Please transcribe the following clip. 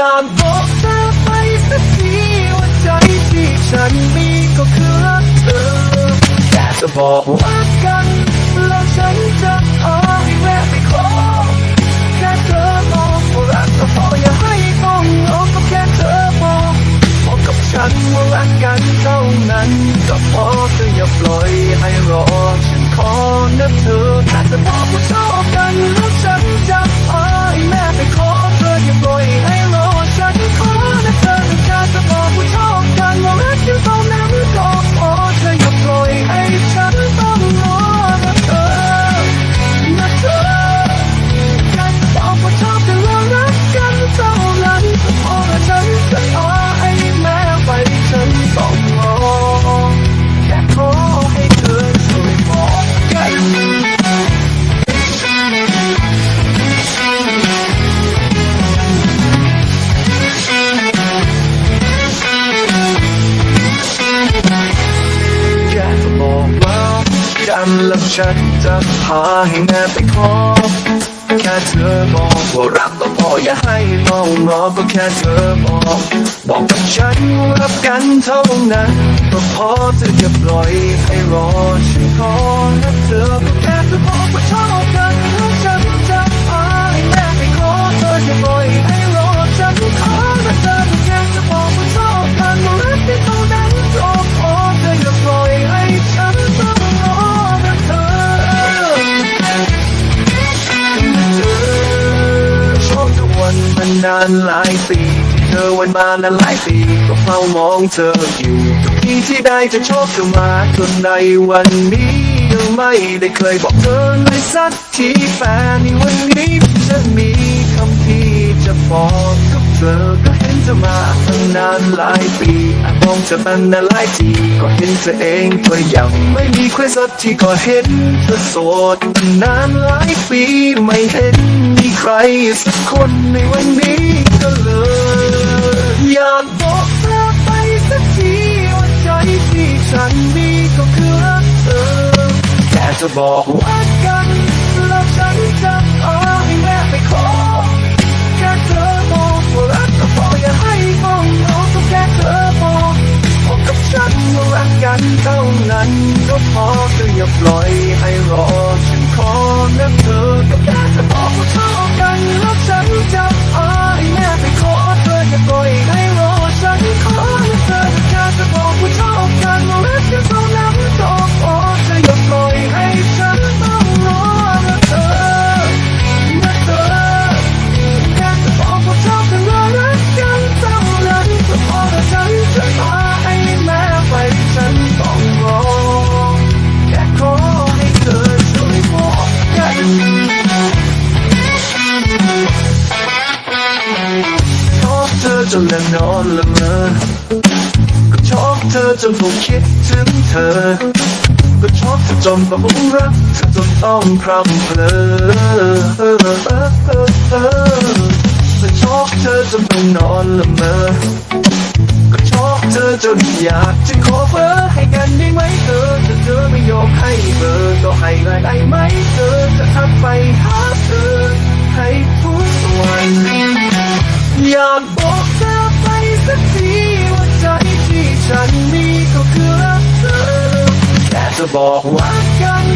อยากบอกเธอไปสักทีว่าใจที่ฉันมีก็คือรักเธอแค่จะบอกว่ากันแล้วฉันจะเอให้แวะไปขอแค่เธอมองว่ารักก็พออย่าให้ต้องรอก็แค่เธอบอกบอกกับฉันว่ารักกันเท่านั้นก็พอเธออย่าปล่อยให้รอฉันขอนะเธอถ้าจะบอกว่าชอบกันแล้วฉัน ฉันจะพาให้แม่ไปขอแค่เธอบอกว่ารักก็พออย่าให้มองงอก็แค่เธอบอก บอกกับฉันรับกันเท่านั้นก็พอเธออย่าปล่อยให้รอฉันขอนะเธอก็แค่เธอบอกว่าชอบกัน นานหลายปีที่เธอวันมานานหลายปีก็เฝ้ามองเธออยู่ทุกทีที่ได้จะชอบเธอมาจนในวันนี้ยังไม่ได้เคยบอกเธอเลยสักทีแฟนในวันนี้จะมีคำที่จะบอกกับเธอก็เห็นเธอมาตั้งนานหลายปีอาจมองเธอมันนานหลายทีก็เห็นเธอเองก็ยังไม่มีใครสักทีก็เห็นเธอโสดนานหลายปีไม่เห็น ใครสักคนในวันนี้ก็เลย อยากบอกเธอไปสักทีว่าใจที่ฉันมีก็คือรักเธอแค่จะบอกว่ากัน แล้วฉันจะเอาให้แม่ไปขอแค่เธอบอกว่ารักก็พออย่าให้มองน้องก็แค่เธอบอกบอกกับฉันว่ารักกันเท่านั้นก็พอเธออย่าปล่อย จนและนอนละเมอ ก็ชอบเธอจนผมคิดถึงเธอ ก็ชอบเธอจนต้องรักเธอจนต้องพร่ำเพลอก็ชอบเธอจนต้องนอนละเมอ ก็ชอบเธอจนอยากจะขอเบอร์ให้กันได้ไหมเธอถ้าเธอไม่ยอมให้เบอร์ก็ให้เลยได้ไหมเธอ จะบอกว่ากัน